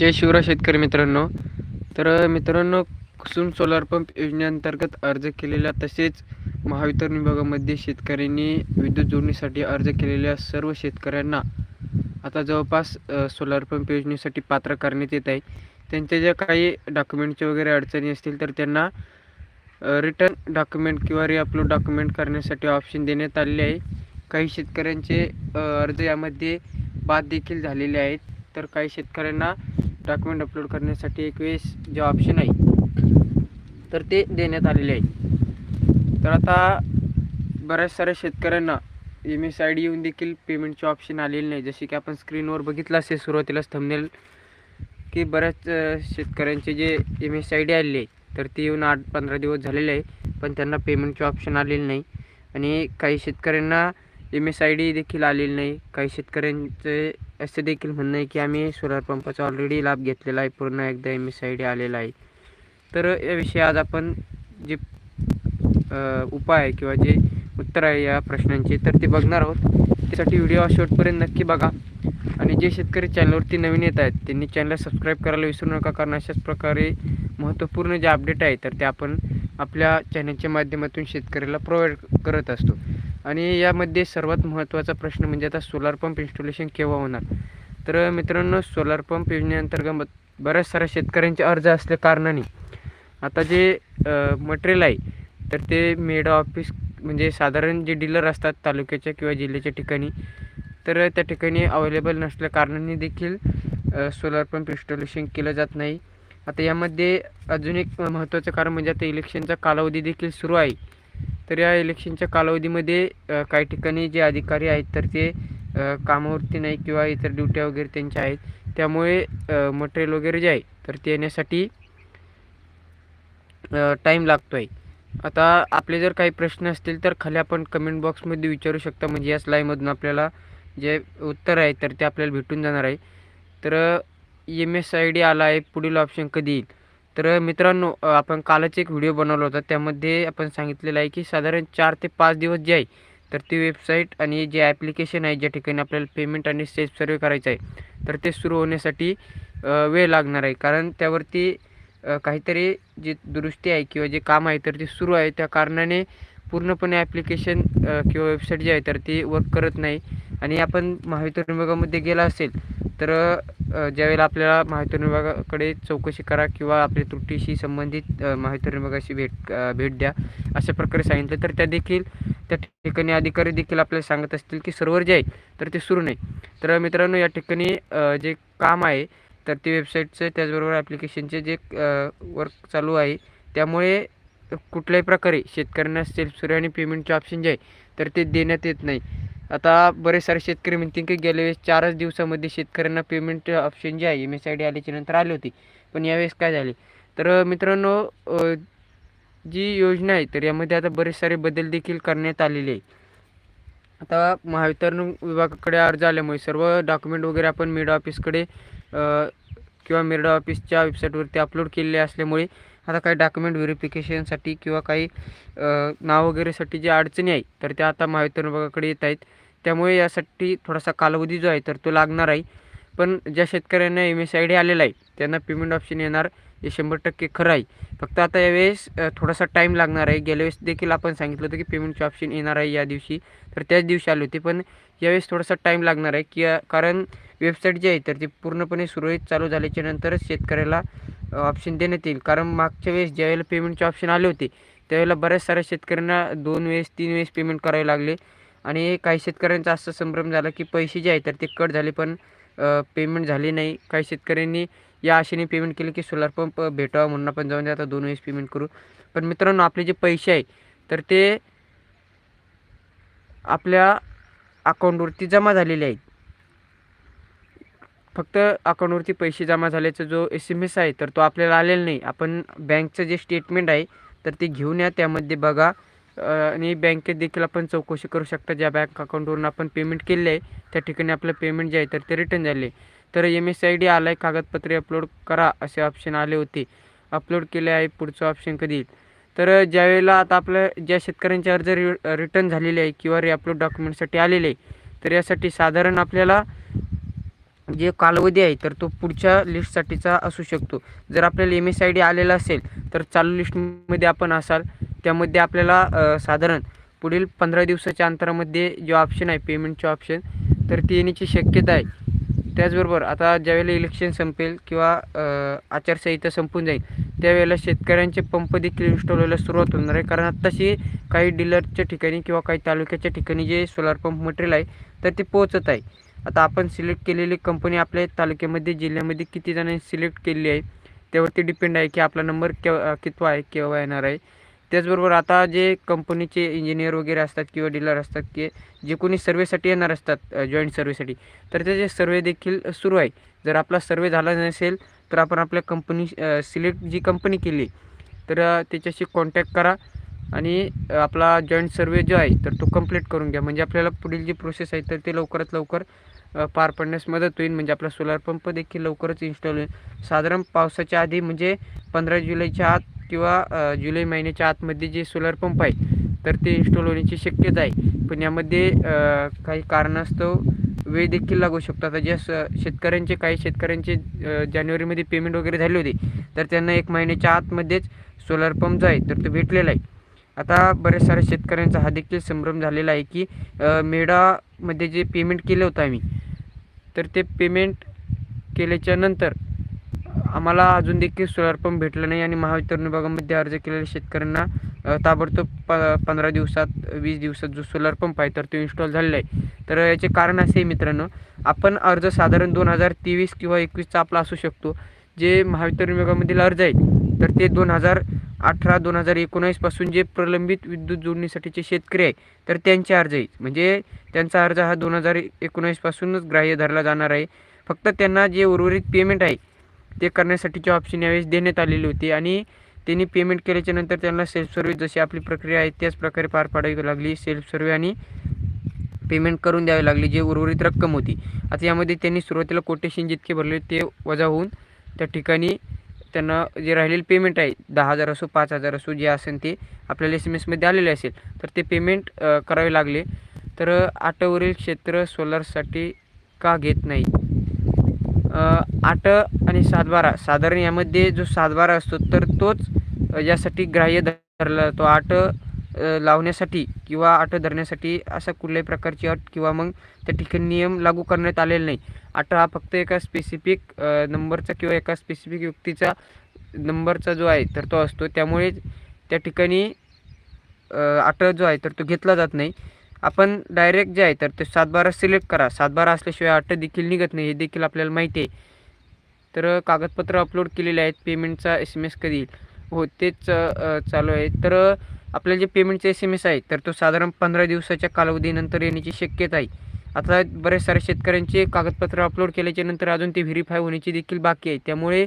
जय शिवराज शेतकरी मित्रांनो. तर मित्रांनो कुसुम सोलार पंप योजनेअंतर्गत अर्ज केलेल्या तसेच महावितरण विभागामध्ये शेतकऱ्यांनी विद्युत जोडणीसाठी अर्ज केलेल्या सर्व शेतकऱ्यांना आता जवळपास सोलार पंप योजनेसाठी पात्र करण्यात येत आहे. त्यांच्या ज्या काही डॉक्युमेंटच्या वगैरे अडचणी असतील तर त्यांना रिटर्न डॉक्युमेंट किंवा रिअपलोड डॉक्युमेंट करण्यासाठी ऑप्शन देण्यात आलेले आहे. काही शेतकऱ्यांचे अर्ज यामध्ये बाद देखील झालेले आहेत. तर काही शेतकऱ्यांना डॉक्युमेंट अपलोड करण्यासाठी एक वेळेस जे ऑप्शन आहे तर ते देण्यात आलेले आहे. तर आता बऱ्याच साऱ्या शेतकऱ्यांना एम एस आय डी येऊन देखील पेमेंटचे ऑप्शन आलेले नाही. जसे की आपण स्क्रीनवर बघितलं असेल सुरुवातीलाच थंबनेल की बऱ्याच शेतकऱ्यांचे जे एम एस आय डी आलेले आहे तर ते येऊन आठ पंधरा दिवस झालेले आहे पण त्यांना पेमेंटचे ऑप्शन आलेले नाही. आणि काही शेतकऱ्यांना एम एस आय डी देखील आलेली नाही. काही शेतकऱ्यांचे असे देखील म्हणणं आहे की आम्ही सोलार पंपाचा ऑलरेडी लाभ घेतलेला आहे. पूर्ण एकदा एम एस आय डी आलेला आहे. तर याविषयी आज आपण जे उपाय आहे किंवा जे उत्तर आहे या प्रश्नांचे तर ते बघणार आहोत. त्यासाठी व्हिडिओ शेवटपर्यंत नक्की बघा. आणि जे शेतकरी चॅनलवरती नवीन येत आहेत त्यांनी चॅनलला सबस्क्राईब करायला विसरू नका. कारण अशाच प्रकारे महत्त्वपूर्ण जे अपडेट आहे तर ते आपण आपल्या चॅनलच्या माध्यमातून शेतकऱ्याला प्रोव्हाइड करत असतो. आणि यामध्ये सर्वात महत्त्वाचा प्रश्न म्हणजे आता सोलार पंप इन्स्टॉलेशन केव्हा होणार? तर मित्रांनो सोलार पंप योजनेअंतर्गत बऱ्याच साऱ्या शेतकऱ्यांचे अर्ज असल्या कारणाने आता जे मटेरियल आहे तर ते मेडा ऑफिस म्हणजे साधारण जे डीलर असतात तालुक्याच्या किंवा जिल्ह्याच्या ठिकाणी तर त्या ठिकाणी अवेलेबल नसल्या कारणाने देखील सोलार पंप इन्स्टॉलेशन केलं जात नाही. आता यामध्ये अजून एक महत्त्वाचं कारण म्हणजे आता इलेक्शनचा कालावधी देखील सुरू आहे. तर या इलेक्शनच्या कालावधीमध्ये काही ठिकाणी जे अधिकारी आहेत तर ते कामावरती नाही किंवा इतर ड्युट्या वगैरे त्यांच्या आहेत. त्यामुळे मटेरियल वगैरे जे आहे तर ते येण्यासाठी टाईम लागतो आहे आता आपले जर काही प्रश्न असतील तर खाली आपण कमेंट बॉक्समध्ये विचारू शकता. म्हणजे या स्लाईमधून आपल्याला जे उत्तर आहे तर ते आपल्याला भेटून जाणार आहे. तर एम एस आय डी आला आहे पुढील ऑप्शन कधी येईल? तर मित्रांनो आपण कालच एक व्हिडिओ बनवला होता. त्यामध्ये आपण सांगितलेलं आहे की साधारण चार ते पाच दिवस जे आहे तर ती वेबसाईट आणि जे ॲप्लिकेशन आहे ज्या ठिकाणी आपल्याला पेमेंट आणि सेल्फ सर्वे करायचं आहे तर ते सुरू होण्यासाठी वेळ लागणार आहे. कारण त्यावरती काहीतरी जी दुरुस्ती आहे किंवा जे काम आहे तर ते सुरू आहे. त्या कारणाने पूर्णपणे ॲप्लिकेशन किंवा वेबसाईट जी आहे तर ती वर्क करत नाही. आणि आपण महावितरण विभागामध्ये गेला असेल तर ज्यावेळेला आपल्याला महावितरण विभागाकडे चौकशी करा किंवा आपल्या त्रुटीशी संबंधित माहिती महावितरण विभागाशी भेट भेट द्या अशा प्रकारे सांगितलं तर त्या देखील त्या ठिकाणी अधिकारी देखील आपल्याला सांगत असतील की सर्व्हर जे आहे तर ते सुरू नाही. तर मित्रांनो या ठिकाणी जे काम आहे तर ते वेबसाईटचं त्याचबरोबर ॲप्लिकेशनचे जे वर्क चालू आहे त्यामुळे कुठल्याही प्रकारे शेतकऱ्यांना सेल्फ सर्वे आणि पेमेंटचे ऑप्शन जे आहे तर ते देण्यात येत नाही. आता बरेच सारे शेतकरी म्हणतील की गेल्या वेळेस चारच दिवसामध्ये शेतकऱ्यांना पेमेंट ऑप्शन जे आहे एम एस आय डी आल्याच्यानंतर आले होते. पण यावेळेस काय झाले? तर मित्रांनो जी योजना आहे तर यामध्ये आता बरेच सारे बदल देखील करण्यात आलेले आहे आता महावितरण विभागाकडे अर्ज आल्यामुळे सर्व डॉक्युमेंट वगैरे आपण मेड ऑफिसकडे किंवा मेरडा ऑफिसच्या वेबसाईटवरती अपलोड केलेले असल्यामुळे आता काही डॉक्युमेंट व्हेरिफिकेशनसाठी किंवा काही नाव वगैरेसाठी ज्या अडचणी आहे तर त्या आता महावितरण विभागाकडे येत आहेत. त्यामुळे यासाठी थोडासा कालावधी जो आहे तर तो लागणार आहे. पण ज्या शेतकऱ्यांना एम एस आय डी आलेला आहे त्यांना पेमेंट ऑप्शन येणार हे शंभर टक्के खरं आहे. फक्त आता यावेळेस थोडासा टाईम लागणार आहे. गेल्या वेळेस देखील आपण सांगितलं होतं की पेमेंटचे ऑप्शन येणार आहे या दिवशी. तर त्याच दिवशी आले होते. पण यावेळेस थोडासा टाईम लागणार आहे. की कारण वेबसाईट जी आहे तर ती पूर्णपणे सुरळीत चालू झाल्याच्या नंतरच शेतकऱ्याला ऑप्शन देण्यात येईल. कारण मागच्या वेळेस ज्यावेळेला पेमेंटचे ऑप्शन आले होते त्यावेळेला बऱ्याच साऱ्या शेतकऱ्यांना दोन वेळेस तीन वेळेस पेमेंट करावे लागले. आणि काही शेतकऱ्यांचा असा संभ्रम झाला की पैसे जे आहे तर ते कट झाले पण पेमेंट झाले नाही. काही शेतकऱ्यांनी या आशेने पेमेंट केले की सोलार पंप भेटावा म्हणून आपण जाऊन दे आता दोन वेळेस पेमेंट करू. पण मित्रांनो आपले जे पैसे आहे तर ते आपल्या अकाउंटवरती जमा झालेले आहेत. फक्त अकाउंटवरती पैसे जमा झाल्याचा जो एस एम एस आहे तर तो आपल्याला आलेला नाही. आपण बँकचं जे स्टेटमेंट आहे तर ते घेऊन या. त्यामध्ये बघा आणि बँकेत देखील आपण चौकशी करू शकता. ज्या बँक अकाउंटवरून आपण पेमेंट केले आहे त्या ठिकाणी आपलं पेमेंट जे आहे तर ते रिटर्न झाले. तर एम एस आय डी आला आहे कागदपत्रे अपलोड करा असे ऑप्शन आले होते. अपलोड केले आहे पुढचं ऑप्शन कधी तर ज्यावेळेला आता आपलं ज्या शेतकऱ्यांचे अर्ज रि रिटर्न झालेले आहे किंवा रिअपलोड डॉक्युमेंटसाठी आलेले आहे तर यासाठी साधारण आपल्याला जे कालावधी आहे तर तो पुढच्या लिस्टसाठीचा असू शकतो. जर आपल्याला एम एस आय डी आलेला असेल तर चालू लिस्टमध्ये आपण असाल त्यामध्ये आपल्याला साधारण पुढील पंधरा दिवसाच्या अंतरामध्ये जो ऑप्शन आहे पेमेंटचे ऑप्शन तर ती येण्याची शक्यता आहे. त्याचबरोबर आता ज्यावेळेला इलेक्शन संपेल किंवा आचारसंहिता संपून जाईल त्यावेळेला शेतकऱ्यांचे पंप देखील इन्स्टॉल व्हायला सुरुवात होणार आहे. कारण आत्ताशी काही डीलरच्या ठिकाणी किंवा काही तालुक्याच्या ठिकाणी जे सोलार पंप मटेरियल आहे तर ते पोहोचत आहे. आता आपण सिलेक्ट केलेली कंपनी आपल्या तालुक्यामध्ये जिल्ह्यामध्ये किती जणांनी सिलेक्ट केलेली आहे त्यावरती डिपेंड आहे की आपला नंबर केव्हा कितवा आहे केव्हा येणार आहे. त्याचबरोबर आता जे कंपनीचे इंजिनियर वगैरे असतात किंवा डीलर असतात की जे कोणी सर्वेसाठी येणार असतात जॉईंट सर्वेसाठी तर त्याचे सर्वे देखील सुरू आहे. जर आपला सर्वे झाला नसेल तर आपण आपल्या कंपनी सिलेक्ट जी कंपनी केली तर त्याच्याशी कॉन्टॅक्ट करा आणि आपला जॉईंट सर्वे जो आहे तर तो कंप्लीट करून घ्या. म्हणजे आपल्याला पुढील जी प्रोसेस आहे तर ते लवकरात लवकर पार पडण्यास मदत होईल. म्हणजे आपला सोलार पंप देखील लवकरच इन्स्टॉल होईल. साधारण पावसाच्या आधी म्हणजे पंधरा जुलैच्या आत किंवा जुलै महिन्याच्या आतमध्ये जे सोलार पंप आहे तर ते इन्स्टॉल होण्याची शक्यता आहे. पण यामध्ये काही कारणास्तव वेळ देखील लागू शकतो. आता ज्या स- शेतकऱ्यांचे काही शेतकऱ्यांचे जानेवारीमध्ये पेमेंट वगैरे झाले होते तर त्यांना एक महिन्याच्या आतमध्येच सोलार पंप जाईल आहे तर तो भेटलेला आहे. आता बऱ्याच साऱ्या शेतकऱ्यांचा हा देखील संभ्रम झालेला आहे की मेडामध्ये जे पेमेंट केलं होतं आम्ही तर ते पेमेंट केल्याच्यानंतर आम्हाला अजून देखील सोलार पंप भेटला नाही आणि महावितरण विभागामध्ये अर्ज केलेल्या शेतकऱ्यांना ताबडतोब प पंधरा दिवसात वीस दिवसात जो सोलार पंप आहे तर तो इन्स्टॉल झालेला आहे. तर याचे कारण असे आहे मित्रांनो आपण अर्ज साधारण दोन हजार तेवीस किंवा एकवीसचा आपला असू शकतो. जे महावितरण विभागामधील अर्ज आहे तर ते दोन हजार अठरा दोन हजार एकोणावीसपासून जे प्रलंबित विद्युत जोडणीसाठीचे शेतकरी आहे तर त्यांचे अर्ज आहे म्हणजे त्यांचा अर्ज हा दोन हजार एकोणावीसपासूनच ग्राह्य धरला जाणार आहे. फक्त त्यांना जे उर्वरित पेमेंट आहे ते करण्यासाठीचे ऑप्शन यावेळेस देण्यात आलेले होते आणि त्यांनी पेमेंट केल्याच्यानंतर त्यांना सेल्फ सर्व्हिस जशी आपली प्रक्रिया आहे त्याच प्रकारे पार पाडावी लागली. सेल्फ सर्व्हे आणि पेमेंट करून द्यावी लागली जे उर्वरित रक्कम होती. आता यामध्ये त्यांनी सुरुवातीला कोटेशन जितके भरले ते वजा होऊन त्या ठिकाणी त्यांना जे राहिलेलं पेमेंट आहे दहा हजार असो पाच हजार असो जे असेल ते आपल्याला एस एम एसमध्ये आलेले असेल तर ते पेमेंट करावे लागले. तर अ, आटवरील क्षेत्र सोलारसाठी का घेत नाही? आठ आणि सातबारा साधारण यामध्ये जो सातबारा असतो तर तोच यासाठी ग्राह्य धरला जातो. आठ लावण्यासाठी किंवा अट धरण्यासाठी असा कुठल्याही प्रकारची अट किंवा मग त्या ठिकाणी नियम लागू करण्यात आलेला नाही. अट हा फक्त एका स्पेसिफिक नंबरचा किंवा एका स्पेसिफिक व्यक्तीचा नंबरचा जो आहे तर तो असतो. त्यामुळे त्या ठिकाणी अट जो आहे तर तो घेतला जात नाही. आपण डायरेक्ट जे आहे तर ते सातबारा सिलेक्ट करा. सातबारा असल्याशिवाय अट देखील निघत नाही. हे देखील आपल्याला माहिती आहे. तर कागदपत्र अपलोड केलेले आहेत. पेमेंटचा एस एम एस कधी हो तेच चालू आहे. तर आपल्याला जे पेमेंटचे एस एम एस आहे तर तो साधारण पंधरा दिवसाच्या कालावधीनंतर येण्याची शक्यता आहे. आता बरेच साऱ्या शेतकऱ्यांचे कागदपत्र अपलोड केल्याच्यानंतर अजून ते व्हेरीफाय होण्याची देखील बाकी आहे. त्यामुळे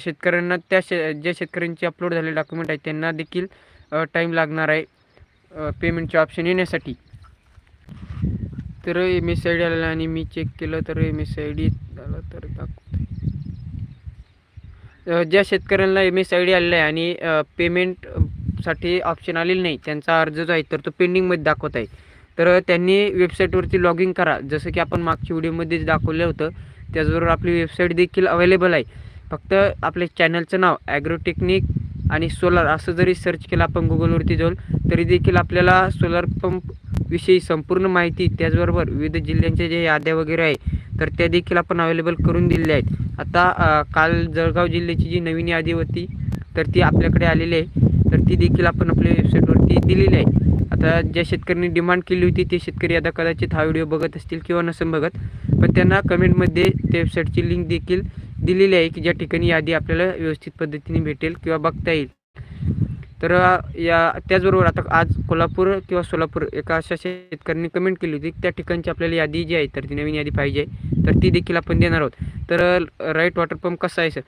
शेतकऱ्यांना त्या शे ज्या शेतकऱ्यांचे अपलोड झालेले डॉक्युमेंट आहेत त्यांना देखील टाईम लागणार आहे पेमेंटचे ऑप्शन येण्यासाठी. तर एम एस आय डी आलेला आणि मी चेक केलं तर एम एस आय डी आला तर दाखवते ज्या शेतकऱ्यांना एम एस आय डी आलेला आहे आणि पेमेंट साठी ऑप्शन आलेली नाही. त्यांचा अर्ज जो आहे तर तो पेंडिंगमध्ये दाखवत आहे. तर त्यांनी वेबसाईटवरती लॉग इन करा. जसं की आपण मागच्या व्हिडिओमध्येच दाखवलं होतं त्याचबरोबर आपली वेबसाईट देखील अवेलेबल आहे. फक्त आपल्या चॅनलचं नाव ॲग्रोटेक्निक आणि सोलार असं जरी सर्च केलं आपण गुगलवरती जाऊन तरी देखील आपल्याला सोलार पंप विषयी संपूर्ण माहिती त्याचबरोबर विविध जिल्ह्यांच्या ज्या याद्या वगैरे आहे तर त्या देखील आपण अवेलेबल करून दिलेल्या आहेत. आता काल जळगाव जिल्ह्याची जी नवीन यादी होती तर ती आपल्याकडे आलेली आहे. तर ती देखील आपण आपल्या वेबसाईटवरती दिलेली आहे. आता ज्या शेतकऱ्यांनी डिमांड केली होती ते शेतकरी आता कदाचित हा व्हिडिओ बघत असतील किंवा नसेल बघत. पण त्यांना कमेंटमध्ये त्या वेबसाईटची लिंक देखील दिलेली आहे की ज्या ठिकाणी यादी आपल्याला व्यवस्थित पद्धतीने भेटेल किंवा बघता येईल. तर या त्याचबरोबर आता आज कोल्हापूर किंवा सोलापूर एका अशा शेतकऱ्यांनी कमेंट केली होती त्या ठिकाणची आपल्याला यादी जी आहे तर ती नवीन यादी पाहिजे तर ती देखील आपण देणार आहोत. तर राईट वॉटर पंप कसा आहे सर?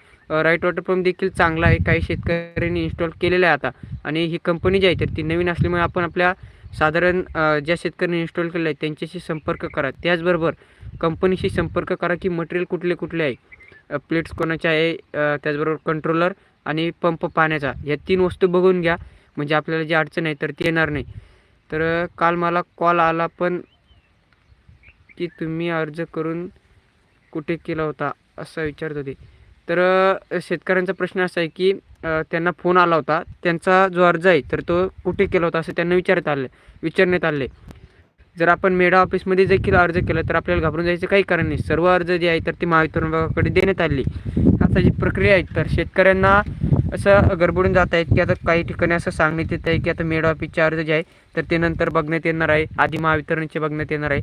राईट वॉटर पंप देखील चांगला आहे. काही शेतकऱ्यांनी इन्स्टॉल केलेला आहे आता. आणि ही कंपनी जी आहे तर ती नवीन असल्यामुळे आपण आपल्या साधारण ज्या शेतकऱ्यांनी इन्स्टॉल केलं आहे त्यांच्याशी संपर्क करा. त्याचबरोबर कंपनीशी संपर्क करा की मटेरियल कुठले कुठले आहे. प्लेट्स कोणाचे आहे त्याचबरोबर कंट्रोलर आणि पंप पाण्याचा. या तीन वस्तू बघून घ्या. म्हणजे आपल्याला जी अडचण आहे तर ती येणार नाही. तर काल मला कॉल आला पण की तुम्ही अर्ज करून कुठे केला होता असं विचारत होते. तर शेतकऱ्यांचा प्रश्न असा आहे की त्यांना फोन आला होता. त्यांचा जो अर्ज आहे तर तो कुठे केला होता असं त्यांना विचारत आलं विचारण्यात आले. जर आपण मेडा ऑफिसमध्ये देखील अर्ज केला तर आपल्याला घाबरून जायचं काही कारण नाही. सर्व अर्ज जे आहे तर ती महावितरण विभागाकडे देण्यात आले. आता जी प्रक्रिया आहे तर शेतकऱ्यांना असं गडबडून जात आहेत की आता काही ठिकाणी असं सांगण्यात येत आहे की आता मेडा ऑफिसचे अर्ज जे आहे तर ते नंतर बघण्यात येणार आहे. आधी महावितरणचे बघण्यात येणार आहे.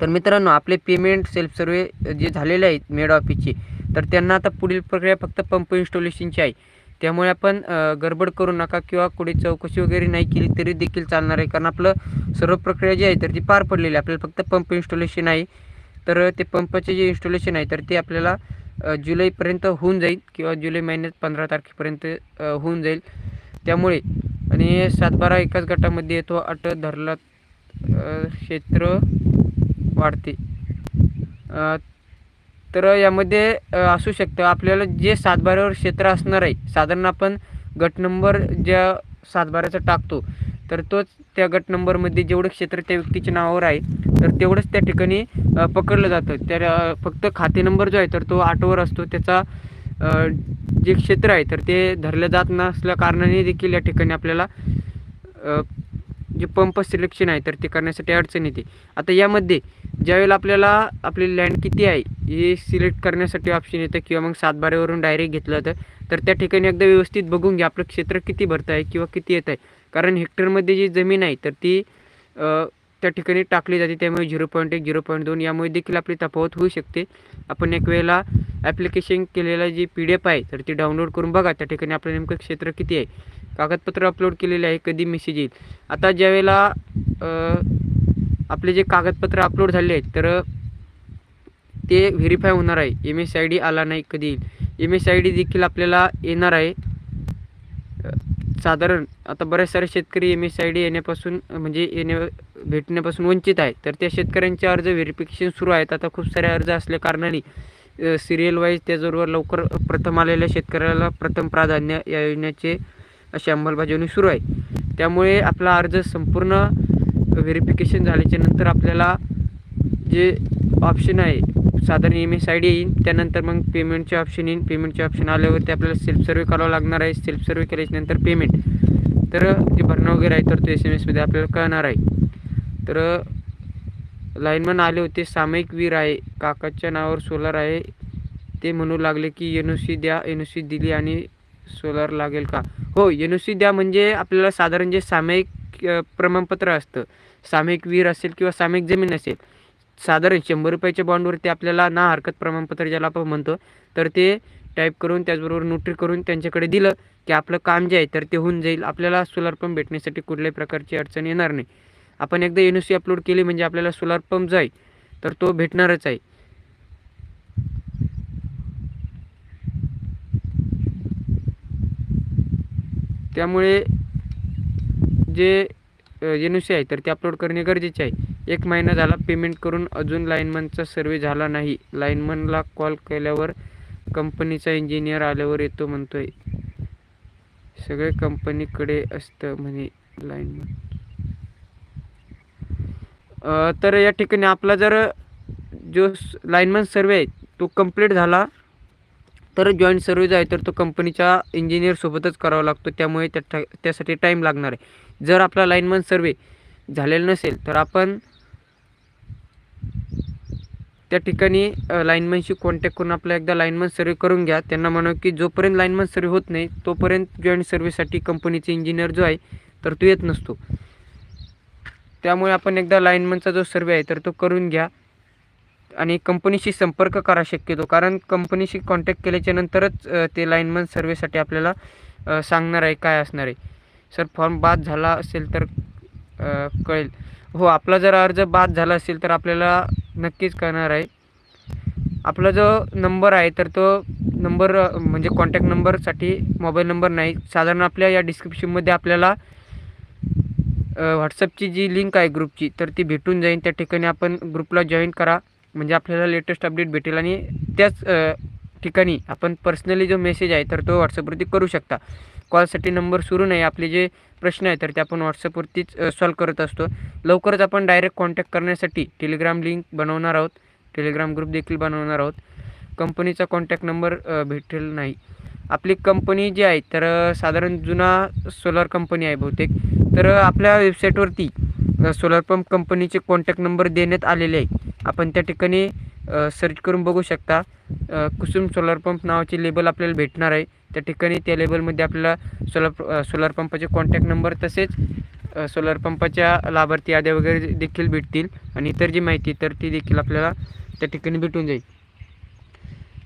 तर मित्रांनो आपले पेमेंट सेल्फ सर्वे जे झालेले आहेत मेड ऑफिसचे तर त्यांना आता पुढील प्रक्रिया फक्त पंप इन्स्टॉलेशनची आहे. त्यामुळे आपण गडबड करू नका किंवा कुठे चौकशी वगैरे नाही केली तरी देखील चालणार आहे. कारण आपलं सर्व प्रक्रिया जी आहे तर ती पार पडलेली आहे. आपल्याला फक्त पंप इन्स्टॉलेशन आहे. तर ते पंपाचे जे इन्स्टॉलेशन आहे तर ते आपल्याला जुलैपर्यंत होऊन जाईल किंवा जुलै महिन्यात पंधरा तारखेपर्यंत होऊन जाईल. त्यामुळे आणि सातबारा एकाच गटामध्ये येतो अट धरला क्षेत्र वाढते. तर यामध्ये असू शकतं. आपल्याला जे सातबाऱ्यावर क्षेत्र असणार आहे साधारण आपण गट नंबर ज्या सातबाऱ्याचा टाकतो तर तोच त्या गट नंबरमध्ये जेवढं क्षेत्र त्या व्यक्तीच्या नावावर आहे तर तेवढंच त्या ठिकाणी पकडलं जातं. त्या फक्त खाते नंबर जो आहे तर तो आठवर असतो. त्याचा जे क्षेत्र आहे तर ते धरलं जात नसल्या कारणाने देखील या ठिकाणी आपल्याला जे पंप सिलेक्शन आहे तर ते करण्यासाठी अडचण येते. आता यामध्ये ज्यावेळेला आपल्याला आपली लँड किती आहे हे सिलेक्ट करण्यासाठी ऑप्शन येतं किंवा मग सातबारेवरून डायरेक्ट घेतलं जातं तर त्या ठिकाणी एकदा व्यवस्थित बघून घ्या आपलं क्षेत्र किती भरतं आहे किंवा किती येत आहे. कारण हेक्टरमध्ये जी जमीन आहे तर ती त्या ठिकाणी टाकली जाते त्यामुळे झिरो पॉईंट एक झिरो पॉईंट दोन यामुळे देखील आपली तफावत होऊ शकते. आपण एक वेळेला ॲप्लिकेशन केलेला जी पी डी एफ आहे तर ती डाउनलोड करून बघा त्या ठिकाणी आपलं नेमकं क्षेत्र किती आहे. कागदपत्र अपलोड केलेले आहे कधी मेसेज येईल. आता ज्यावेळेला आपले जे कागदपत्र अपलोड झाले आहेत तर ते व्हेरीफाय होणार आहे. एम एस आय डी आला नाही कधी येईल. एम एस आय डी देखील आपल्याला येणार आहे. साधारण आता बरेच सारे शेतकरी एम एस आय डी येण्यापासून म्हणजे येण्या भेटण्यापासून वंचित आहे. तर त्या शेतकऱ्यांचे अर्ज व्हेरिफिकेशन सुरू आहेत. आता खूप सारे अर्ज असल्या कारणाने सिरियल वाईज त्याचबरोबर लवकर प्रथम आलेल्या शेतकऱ्याला प्रथम प्राधान्य या योजनेचे अशी अंमलबजावणी सुरू आहे. त्यामुळे आपला अर्ज संपूर्ण व्हेरिफिकेशन झाल्याच्यानंतर आपल्याला जे ऑप्शन आहे साधारण एम एस आय डी येईल त्यानंतर मग पेमेंटचे ऑप्शन येईल पेमेंटचे ऑप्शन आल्यावरती आपल्याला सेल्फ सर्वे करावं लागणार आहे. सेल्फ सर्वे केल्याच्यानंतर पेमेंट तर जे भरणं वगैरे आहे तर ते एस एम एसमध्ये आपल्याला कळणार आहे. तर लाईनमन आले होते सामायिक वीर आहे. काकाच्या नावावर सोलार आहे. ते म्हणू लागले की एन ओ सी द्या. एन ओ सी दिली आणि सोलर लागेल का? हो एन ओ सी द्या म्हणजे आपल्याला साधारण जे सामायिक प्रमाणपत्र असतं सामायिक वीर असेल किंवा सामायिक जमीन असेल साधारण शंभर रुपयाच्या बॉन्डवरती आपल्याला ना हरकत प्रमाणपत्र ज्याला आपण म्हणतो तर ते टाईप करून त्याचबरोबर नोटरी करून त्यांच्याकडे दिलं की आपलं काम जे आहे तर ते होऊन जाईल. आपल्याला सोलार पंप भेटण्यासाठी कुठल्याही प्रकारची अडचण येणार नाही. आपण एकदा एन ओ सी अपलोड केली म्हणजे आपल्याला सोलार पंप जाईल तर तो भेटणारच आहे. त्यामुळे जे एन ओ सी आहे तर ते अपलोड करणे गरजेचे आहे. एक महिना झाला पेमेंट करून अजून लाईनमनचा सर्वे झाला नाही. लाईनमनला कॉल केल्यावर कंपनीचा इंजिनियर आल्यावर येतो म्हणतोय. सगळे कंपनीकडे असतं म्हणे लाईनमन तर या ठिकाणी आपला जर जो लाईनमन सर्वे आहे तो कंप्लीट झाला. तर जॉईंट सर्वे जो आहे तर तो कंपनीच्या इंजिनियरसोबतच करावा लागतो. त्यामुळे त्या टा- त्यासाठी टाईम लागणार आहे. जर आपला लाईनमन सर्वे झालेला नसेल तर आपण त्या ठिकाणी लाईनमनशी कॉन्टॅक्ट करून आपला एकदा लाईनमन सर्वे करून घ्या. त्यांना म्हणावं की जोपर्यंत लाईनमन सर्वे होत नाही तोपर्यंत जॉईंट सर्वेसाठी कंपनीचे इंजिनियर जो आहे तर तो येत नसतो. त्यामुळे आपण एकदा लाईनमनचा जो सर्वे आहे तर तो करून घ्या. आणि कंपनीशी संपर्क करा शक्यतो. कारण कंपनीशी कॉन्टॅक्ट केल्याच्या नंतरच ते लाईनमन सर्वेसाठी आपल्याला सांगणार आहे काय असणार आहे. सर फॉर्म बाद झाला असेल तर कळेल. हो आपला जर अर्ज बाद झाला असेल तर आपल्याला नक्कीच कळणार आहे. आपला जो नंबर आहे तर तो नंबर म्हणजे कॉन्टॅक्ट नंबरसाठी मोबाईल नंबर नाही. साधारण आपल्या या डिस्क्रिप्शनमध्ये आपल्याला व्हॉट्सअपची जी लिंक आहे ग्रुपची तर ती भेटून जाईल. त्या ठिकाणी आपण ग्रुपला जॉईन करा. म्हणजे आपल्याला लेटेस्ट अपडेट भेटेल आणि त्याच ठिकाणी आपण पर्सनली जो मेसेज आहे तर तो व्हॉट्सअपवरती करू शकता. कॉलसाठी नंबर सुरू नाही आपले जे प्रश्न आहे तर ते आपण व्हॉट्सअपवरतीच सॉल्व करत असतो. लवकरच आपण डायरेक्ट कॉन्टॅक्ट करण्यासाठी टेलिग्राम लिंक बनवणार आहोत. टेलिग्राम ग्रुप देखील बनवणार आहोत. कंपनीचा कॉन्टॅक्ट नंबर भेटेल नाही. आपली कंपनी जी आहे तर साधारण जुना सोलार कंपनी आहे बहुतेक. तर आपल्या वेबसाईटवरती सोलार पंप कंपनीचे कॉन्टॅक्ट नंबर देण्यात आलेले आहे आपण त्या ठिकाणी सर्च करून बघू शकता. कुसुम सोलार पंप नावाचे लेबल आपल्याला भेटणार आहे. त्या ठिकाणी त्या लेबलमध्ये आपल्याला सोलार सोलार पंपाचे कॉन्टॅक्ट नंबर तसेच सोलार पंपाच्या लाभार्थी याद्या वगैरे देखील भेटतील. आणि इतर जी माहिती तर ती देखील आपल्याला त्या ठिकाणी भेटून जाईल.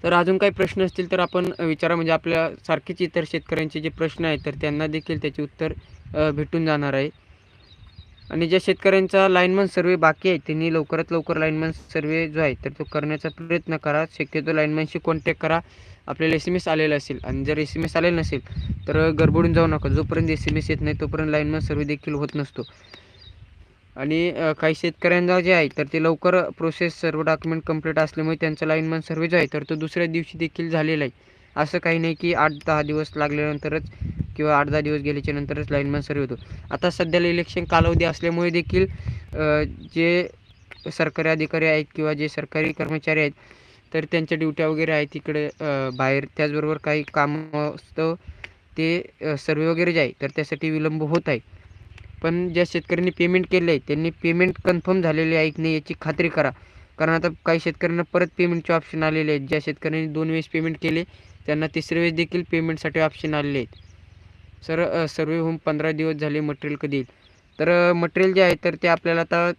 तर अजून काही प्रश्न असतील तर आपण विचारा. म्हणजे आपल्या सारखीच इतर शेतकऱ्यांचे जे प्रश्न आहेत तर त्यांना देखील त्याचे उत्तर भेटून जाणार आहे. आणि ज्या शेतकऱ्यांचा लाईनमन सर्वे बाकी आहे त्यांनी लवकरात लवकर लाईनमन सर्वे जो आहे तर तो करण्याचा प्रयत्न करा. शक्यतो लाईनमनशी कॉन्टॅक्ट करा. आपल्याला एस एम एस आलेला असेल आणि जर एस एम एस आलेला नसेल तर गडबडून जाऊ नका. जोपर्यंत एस एम एस येत नाही तोपर्यंत लाईनमन सर्वे देखील होत नसतो. आणि काही शेतकऱ्यांना जे आहे तर ते लवकर प्रोसेस सर्व डॉक्युमेंट कंप्लीट असल्यामुळे त्यांचा लाईनमन सर्वे जो आहे तर तो दुसऱ्या दिवशी देखील झालेला आहे. असं काही नाही की आठ दहा दिवस लागल्यानंतरच किंवा आठ दहा दिवस गेल्याच्या नंतरच लाईनमॅन सर्वे होतो. आता सध्याला इलेक्शन कालावधी असल्यामुळे देखील जे सरकारी अधिकारी आहेत किंवा जे सरकारी कर्मचारी आहेत तर त्यांच्या ड्युट्या वगैरे आहेत तिकडे बाहेर. त्याचबरोबर काही कामं असतं ते सर्वे वगैरे जे आहे तर त्यासाठी विलंब होत आहे. पण ज्या शेतकऱ्यांनी पेमेंट केले आहे त्यांनी पेमेंट कन्फर्म झालेले आहे की नाही याची खात्री करा. कारण आता काही शेतकऱ्यांना परत पेमेंटचे ऑप्शन आलेले आहेत. ज्या शेतकऱ्यांनी दोन वेळेस पेमेंट केले त्यांना तिसऱ्या वेळेस देखील पेमेंटसाठी ऑप्शन आलेले आहेत. सर सर्वे होऊन पंधरा दिवस झाले मटेरियल कधी येईल? तर मटेरियल जे आहे तर ते आपल्याला आता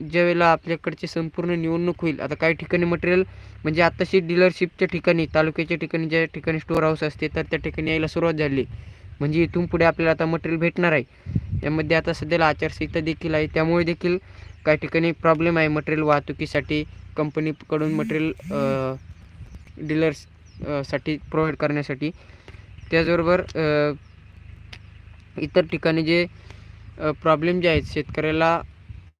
ज्या वेळेला आपल्याकडचे संपूर्ण निवडणूक होईल आता काही ठिकाणी मटेरियल म्हणजे आत्ताशी डीलरशिपच्या ठिकाणी तालुक्याच्या ठिकाणी ज्या ठिकाणी स्टोअर हाऊस असते तर त्या ठिकाणी यायला सुरुवात झाली. म्हणजे इथून पुढे आपल्याला आता मटेरियल भेटणार आहे. यामध्ये आता सध्याला आचारसंहिता देखील आहे. त्यामुळे देखील काही ठिकाणी प्रॉब्लेम आहे मटेरियल वाहतुकीसाठी. कंपनीकडून मटेरियल डीलर्ससाठी प्रोव्हाइड करण्यासाठी. त्याचबरोबर इतर ठिकाणी जे प्रॉब्लेम जे आहेत शेतकऱ्याला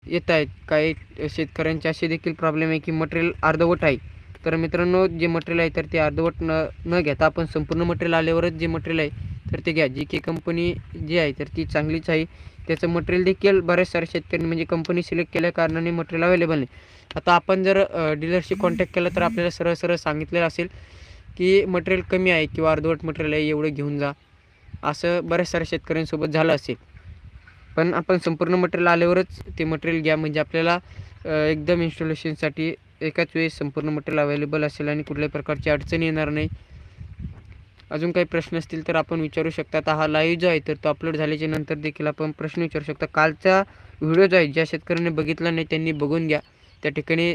येत आहेत काही शेतकऱ्यांचे असे देखील प्रॉब्लेम आहे की मटेरियल अर्धवट आहे. तर मित्रांनो जे मटेरियल आहे तर ते अर्धवट न न घेता आपण संपूर्ण मटेरियल आल्यावरच जे मटेरियल आहे तर ते घ्या. जी के कंपनी जी आहे तर ती चांगलीच आहे. त्याचं मटेरियल देखील बऱ्याच साऱ्या शेतकऱ्यांनी म्हणजे कंपनी सिलेक्ट केल्या कारणाने मटेरियल अवेलेबल नाही. आता आपण जर डीलरशी कॉन्टॅक्ट केला तर आपल्याला सरळ सरळ सांगितलेलं असेल की मटेरियल कमी आहे किंवा अर्धवट मटेरियल आहे एवढं घेऊन जा. असं बऱ्याच साऱ्या शेतकऱ्यांसोबत झालं असेल. पण आपण संपूर्ण मटेरियल आल्यावरच ते मटेरियल घ्या. म्हणजे आपल्याला एकदम इन्स्टॉलेशनसाठी एकाच वेळेस संपूर्ण मटेरियल अवेलेबल असेल आणि कुठल्याही प्रकारची अडचण येणार नाही. अजून काही प्रश्न असतील तर आपण विचारू शकता आता हा लाईव्ह जो आहे तर तो अपलोड झाल्याच्यानंतर देखील आपण प्रश्न विचारू शकता. कालचा व्हिडिओ जो आहे ज्या शेतकऱ्यांनी बघितला नाही त्यांनी बघून घ्या. त्या ठिकाणी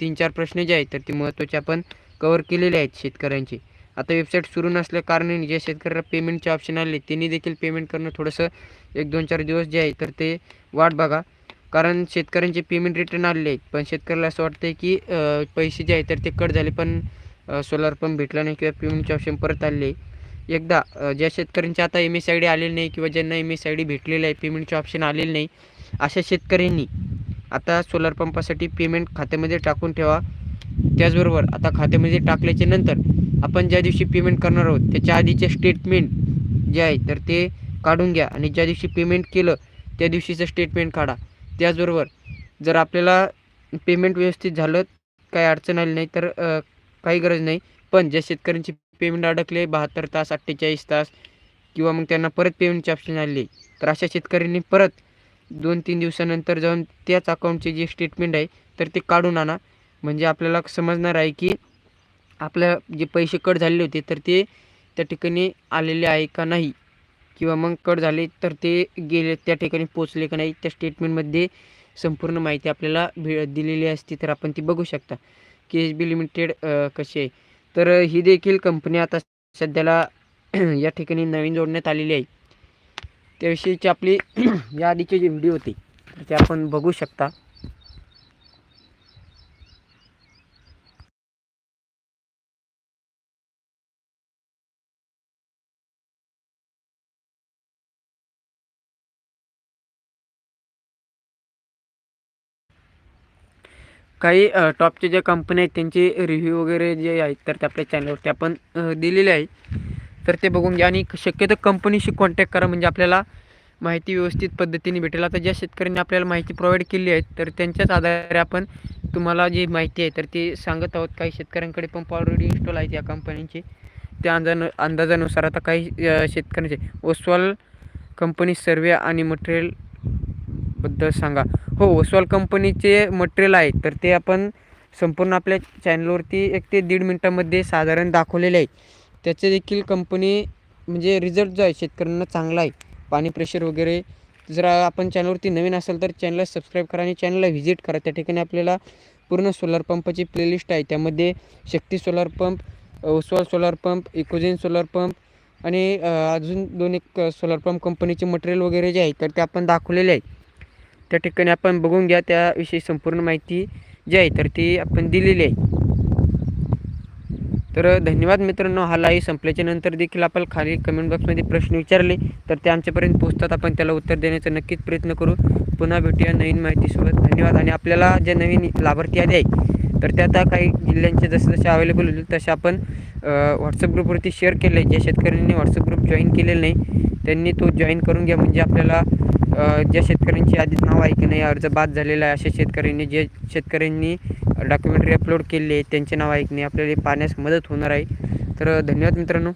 तीन चार प्रश्न जे आहेत तर ते महत्त्वाचे आपण कवर केलेले आहेत शेतकऱ्यांचे. आता वेबसाईट सुरू नसल्या कारणाने ज्या शेतकऱ्याला पेमेंटचे ऑप्शन आले त्यांनी देखील पेमेंट करणं थोडंसं एक दोन चार दिवस जे आहे तर ते वाट बघा. कारण शेतकऱ्यांचे पेमेंट रिटर्न आलेले आहेत. पण शेतकऱ्याला असं वाटतं की पैसे जे आहे तर ते कट झाले. पण सोलार पंप भेटला नाही किंवा पेमेंटचे ऑप्शन परत आलेले एकदा ज्या शेतकऱ्यांची आता एम एस आय डी आलेली नाही किंवा ज्यांना एम एस आय डी भेटलेलं आहे पेमेंटचे ऑप्शन आलेले नाही अशा शेतकऱ्यांनी आता सोलार पंपासाठी पेमेंट खात्यामध्ये टाकून ठेवा. त्याचबरोबर आता खात्यामध्ये टाकल्याच्या नंतर आपण ज्या दिवशी पेमेंट करणार आहोत त्याच्या आधीचे स्टेटमेंट जे आहे तर ते काढून घ्या. आणि ज्या दिवशी पेमेंट केलं त्या दिवशीचं स्टेटमेंट काढा. त्याचबरोबर जर आपल्याला पेमेंट व्यवस्थित झालं काही अडचण आली नाही तर काही गरज नाही. पण ज्या शेतकऱ्यांची पेमेंट अडकले बहात्तर तास अठ्ठेचाळीस तास किंवा मग त्यांना परत पेमेंटचे ऑप्शन आले तर अशा शेतकऱ्यांनी परत दोन तीन दिवसानंतर जाऊन त्याच अकाउंटचे जे स्टेटमेंट आहे तर ते काढून आणा. म्हणजे आपल्याला समजणार आहे की आपल्या जे पैसे कट झालेले होते तर ते त्या ठिकाणी आलेले आहे का नाही? किंवा मग कट झाले तर ते गेले त्या ठिकाणी पोचले का नाही? त्या स्टेटमेंटमध्ये संपूर्ण माहिती आपल्याला भे दिलेली असते तर आपण ती बघू शकता. के एच बी लिमिटेड कशी आहे? तर ही देखील कंपनी आता सध्याला या ठिकाणी नवीन जोडण्यात आलेली आहे. त्याविषयीची आपली या आधीचे जे व्हिडिओ होते तर ते आपण बघू शकता. काही टॉपच्या टॉपचे ज्या कंपन्या आहेत त्यांचे रिव्ह्यू वगैरे जे आहेत तर ते आपल्या चॅनलवरती आपण पण दिलेले आहे. तर ते बघून घ्या आणि शक्यतो कंपनीशी कॉन्टॅक्ट करा म्हणजे आपल्याला माहिती व्यवस्थित पद्धतीने भेटेल. आता ज्या शेतकऱ्यांनी आपल्याला माहिती प्रोव्हाइड केली आहे तर त्यांच्याच आधारे आपण तुम्हाला जी माहिती आहे तर ती सांगत आहोत. काही शेतकऱ्यांकडे पंप ऑलरेडी इन्स्टॉल आहेत या कंपनीची त्या अंदाजानु अंदाजानुसार आता काही शेतकऱ्यांचे. ओस्वाल कंपनी सर्वे आणि मटेरियल बद्दल सांगा. हो ओसवाल कंपनीचे मटेरियल आहे तर ते आपण संपूर्ण आपल्या चॅनलवरती एक ते दीड मिनटामध्ये साधारण दाखवलेले आहे. त्याचे देखील कंपनी म्हणजे रिझल्ट जो आहे शेतकऱ्यांना चांगला आहे. पाणी प्रेशर वगैरे जर आपण चॅनलवरती नवीन असेल तर चॅनलला सबस्क्राईब करा आणि चॅनलला व्हिजिट करा. त्या ठिकाणी आपल्याला पूर्ण सोलार पंपाची प्लेलिस्ट आहे. त्यामध्ये Shakti solar pump Oswal solar pump Ecozen solar pump आणि अजून दोन एक सोलार पंप कंपनीचे मटेरियल वगैरे जे आहे तर ते आपण दाखवलेले आहे. त्या ठिकाणी आपण बघून घ्या त्याविषयी संपूर्ण माहिती जी आहे तर ती आपण दिलेली आहे. तर धन्यवाद मित्रांनो हा लाईव्ह संपल्याच्या नंतर देखील आपण खाली कमेंट बॉक्समध्ये प्रश्न विचारले तर ते आमच्यापर्यंत पोहोचतात. आपण त्याला उत्तर देण्याचा नक्कीच प्रयत्न करू. पुन्हा भेटूया नवीन माहितीसोबत. धन्यवाद. आणि आपल्याला ज्या नवीन लाभार्थी आले आहे तर त्या आता काही जिल्ह्यांचे जसे जसे अवेलेबल होतील तसे आपण व्हॉट्सअप ग्रुपवरती शेअर केले ज्या शेतकऱ्यांनी व्हॉट्सअप ग्रुप जॉईन केलेला नाही त्यांनी तो जॉईन करून घ्या. म्हणजे आपल्याला ज्या शेतकऱ्यांची आधीच नाव आहे की नाही अर्ज बाद झालेला आहे अशा शेतकऱ्यांनी जे शेतकऱ्यांनी डॉक्युमेंटरी अपलोड केलेली आहे त्यांचे नाव ऐकणे आपल्याला पाहण्यास मदत होणार आहे. तर धन्यवाद मित्रांनो.